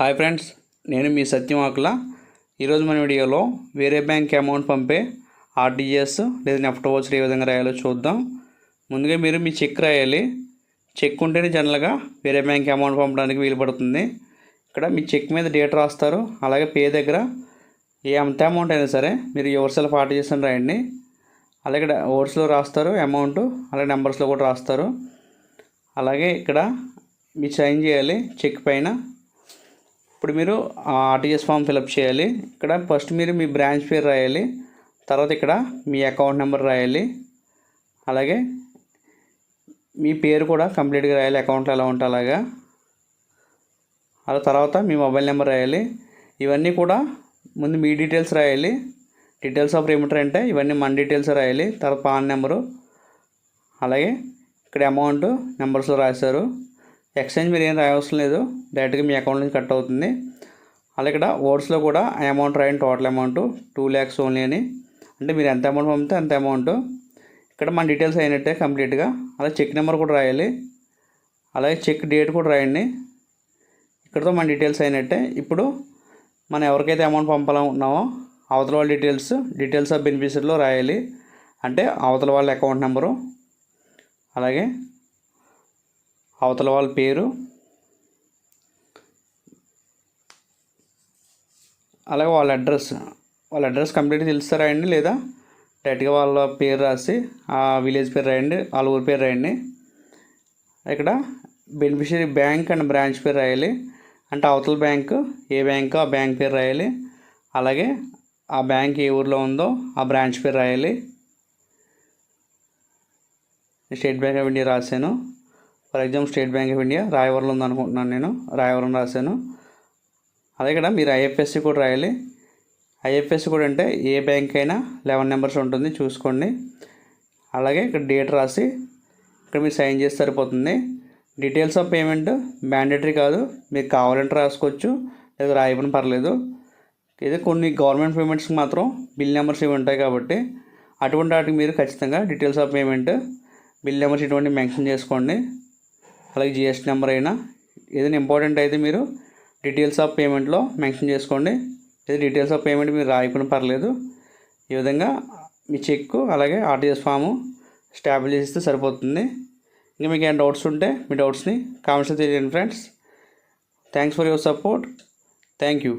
Hi friends నేను మీ సత్యం ఆకుల. ఈరోజు మన వీడియోలో వేరే బ్యాంక్ అమౌంట్ పంపే ఆర్టీజీఎస్ లేదా నెఫ్ట్ వోచర్ ఏ విధంగా రాయాలో చూద్దాం. ముందుగా మీరు మీ చెక్ రాయాలి. చెక్ ఉంటేనే జనరల్గా వేరే బ్యాంక్ అమౌంట్ పంపడానికి వీలు పడుతుంది. ఇక్కడ మీ చెక్ మీద డేట్ రాస్తారు. అలాగే పే దగ్గర ఏ అంత అమౌంట్ అయినా సరే మీరు ఎవరి సెల్ఫ్ ఆర్టీజీఎస్ అని రాయండి. అలాగే ఓట్స్లో రాస్తారు అమౌంట్ అలాగే నెంబర్స్లో కూడా రాస్తారు. అలాగే ఇక్కడ మీరు సైన్ చేయాలి చెక్ పైన. ఇప్పుడు మీరు ఆర్టీఎస్ ఫామ్ ఫిలప్ చేయాలి. ఇక్కడ ఫస్ట్ మీరు మీ బ్రాంచ్ పేరు రాయాలి. తర్వాత ఇక్కడ మీ అకౌంట్ నెంబర్ రాయాలి. అలాగే మీ పేరు కూడా కంప్లీట్గా రాయాలి. అకౌంట్లో ఎలా ఉంటే అలాగా. అలా తర్వాత మీ మొబైల్ నెంబర్ రాయాలి. ఇవన్నీ కూడా ముందు మీ డీటెయిల్స్ రాయాలి. డీటెయిల్స్ ఆఫ్ రిమిటర్ అంటే ఇవన్నీ మన డీటెయిల్స్ రాయాలి. తర్వాత పాన్ నెంబరు అలాగే ఇక్కడ అమౌంట్ నెంబర్స్లో రాశారు. ఎక్స్చేంజ్ మీరు ఏం రాయవసరం లేదు. డైరెక్ట్గా మీ అకౌంట్ నుంచి కట్ అవుతుంది. అలా ఇక్కడ ఓట్స్లో కూడా అమౌంట్ రాయండి total amount two lakhs only అని. అంటే మీరు ఎంత అమౌంట్ పంపితే అంత అమౌంట్. ఇక్కడ మన డీటెయిల్స్ అయినట్టే కంప్లీట్గా. అలాగే చెక్ నెంబర్ కూడా రాయాలి. అలాగే చెక్ డేట్ కూడా రాయండి. ఇక్కడతో మన డీటెయిల్స్ అయినట్టే. ఇప్పుడు మనం ఎవరికైతే అమౌంట్ పంపాలనుకుంటున్నామో అవతల వాళ్ళ డీటెయిల్స్ డీటెయిల్స్ ఆఫ్ బెనిఫిషరీలో రాయాలి. అంటే అవతల వాళ్ళ అకౌంట్ నెంబరు. అలాగే అవతల వాళ్ళ పేరు. అలాగే వాళ్ళ అడ్రస్ వాళ్ళ అడ్రస్ కంప్లీట్ తెలుస్తారా అండి లేదా? డైరెక్ట్గా వాళ్ళ పేరు రాసి ఆ విలేజ్ పేరు రాయండి వాళ్ళ ఊరి పేరు రాయండి. ఇక్కడ బెనిఫిషరీ బ్యాంక్ అండ్ బ్రాంచ్ పేరు రాయాలి. అంటే అవతల బ్యాంక్ ఏ బ్యాంకు ఆ బ్యాంక్ పేరు రాయాలి. అలాగే ఆ బ్యాంక్ ఏ ఊర్లో ఉందో ఆ బ్రాంచ్ పేరు రాయాలి. స్టేట్ బ్యాంక్ ఆఫ్ ఇండియా రాశాను. For example State Bank of India Rayavaram ఉంది అనుకుంటున్నాను నేను రాయవరం రాశాను. అదే ఇక్కడ మీరు ఐఎఫ్ఎస్సి కూడా రాయాలి. ఐఎఫ్ఎస్సి కూడా అంటే ఏ బ్యాంక్ అయినా లెవెన్ నెంబర్స్ ఉంటుంది చూసుకోండి. అలాగే ఇక్కడ డేట్ రాసి ఇక్కడ మీరు సైన్ చేస్తే సరిపోతుంది. డీటెయిల్స్ ఆఫ్ పేమెంట్ మ్యాండేటరీ కాదు మీకు కావాలంటే రాసుకోవచ్చు లేదా రాయమని పర్లేదు. ఇది కొన్ని గవర్నమెంట్ పేమెంట్స్కి మాత్రం బిల్ నెంబర్స్ ఇవి ఉంటాయి కాబట్టి అటువంటి వాటికి మీరు ఖచ్చితంగా details of payment bill numbers ఇటువంటి మెన్షన్ చేసుకోండి. అలాగే జిఎస్టీ నెంబర్ అయినా ఏదైనా ఇంపార్టెంట్ అయితే మీరు డీటెయిల్స్ ఆఫ్ పేమెంట్లో మెన్షన్ చేసుకోండి. లేదా డీటెయిల్స్ ఆఫ్ పేమెంట్ మీరు రాయకుండా పర్లేదు. ఈ విధంగా మీ చెక్ అలాగే ఆర్టీఎస్ ఫాము స్టాబిల్ చేస్తే సరిపోతుంది. ఇంకా మీకు ఏమైనా డౌట్స్ ఉంటే మీ డౌట్స్ని కామెంట్స్లో తెలియండి friends. Thanks for your support. Thank you.